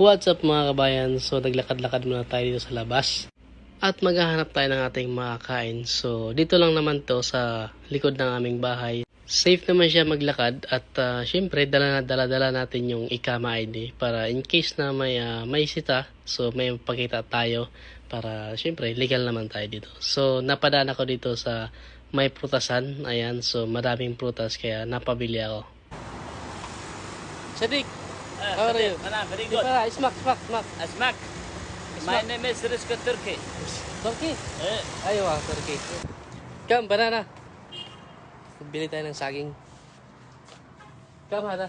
What's up mga kabayan? So naglakad-lakad muna tayo dito sa labas. At maghahanap tayo ng ating makakain. So dito lang naman to sa likod ng aming bahay. Safe naman siya maglakad at uh, syempre dala na dala dala natin yung ikama ID para in case na may ah, may sita so may pakita tayo para syempre legal naman tayo dito. So napadaan ako dito sa may prutasan. Ayan, so maraming prutas kaya napabili ako. Sadiq, How are you? Ana, very good. para, smack, smack, smack. Asmak. My name is Rizko Turki. Turkey. Eh, Ayaw ah, Turkey. Come, banana. Bili tayo ng saging. Come, hada.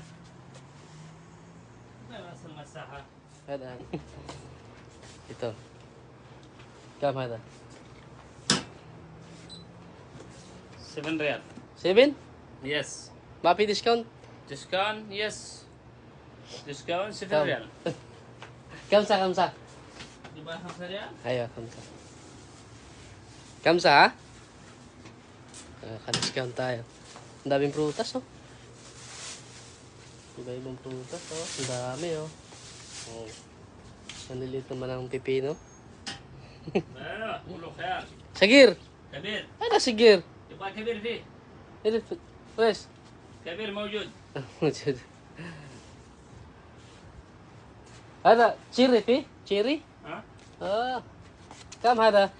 Hada. Ito. Come, hada. Seven real. Seven? Yes. Mapi discount? Discount, yes. Discount si Ferial. kamsa, kamsa. Di ba kamsa niya? Ayo, kamsa. Kamsa, ha? Uh, Ka-discount tayo. Ang daming prutas, oh. Iba-ibang prutas, oh. Ang dami, oh. Oh. Nanilit naman ang pipino. Meron, ulo kaya. Sagir! Kabir! Ano sigir? Diba kabir, Fi? Ano, Wes? Kabir, mawjud. Mawjud. هذا تشيري فيه؟ تشيري؟ ها اه كم هذا؟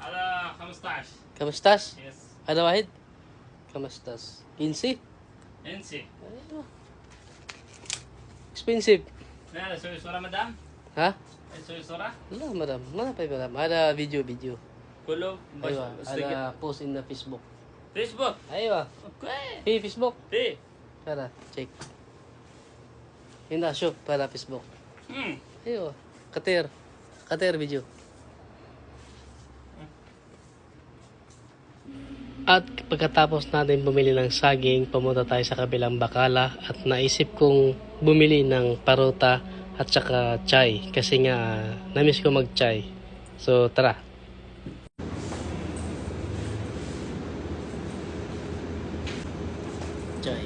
على 15 15 يس هذا واحد 15 15 انسي ايوه expensive لا لا سوي صورة مدام ها؟ سوي صورة لا مدام ما في مدام هذا فيديو فيديو كله ايوه مش هذا بوست ان فيسبوك فيسبوك ايوه اوكي في فيسبوك في هذا تشيك هنا شوف هذا فيسبوك Hmm. Ayo. Kater. Kater video. At pagkatapos natin bumili ng saging, pumunta tayo sa kabilang bakala at naisip kong bumili ng parota at saka chai kasi nga namiss ko mag chai. So tara, Jai.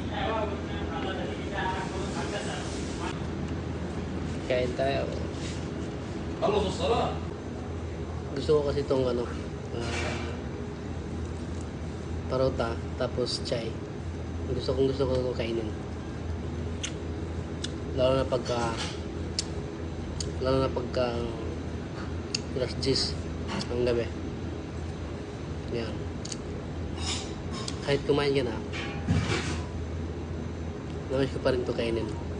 Kain tayo. Halos sarap. Gusto ko kasi itong ano, ah, parota, tapos chai. Gusto kong gusto ko kainin. Lalo na pagka, lalo na pagka alas 10 ang gabi. Yan. Kahit kumain ka na, namiss ko pa rin ito kainin.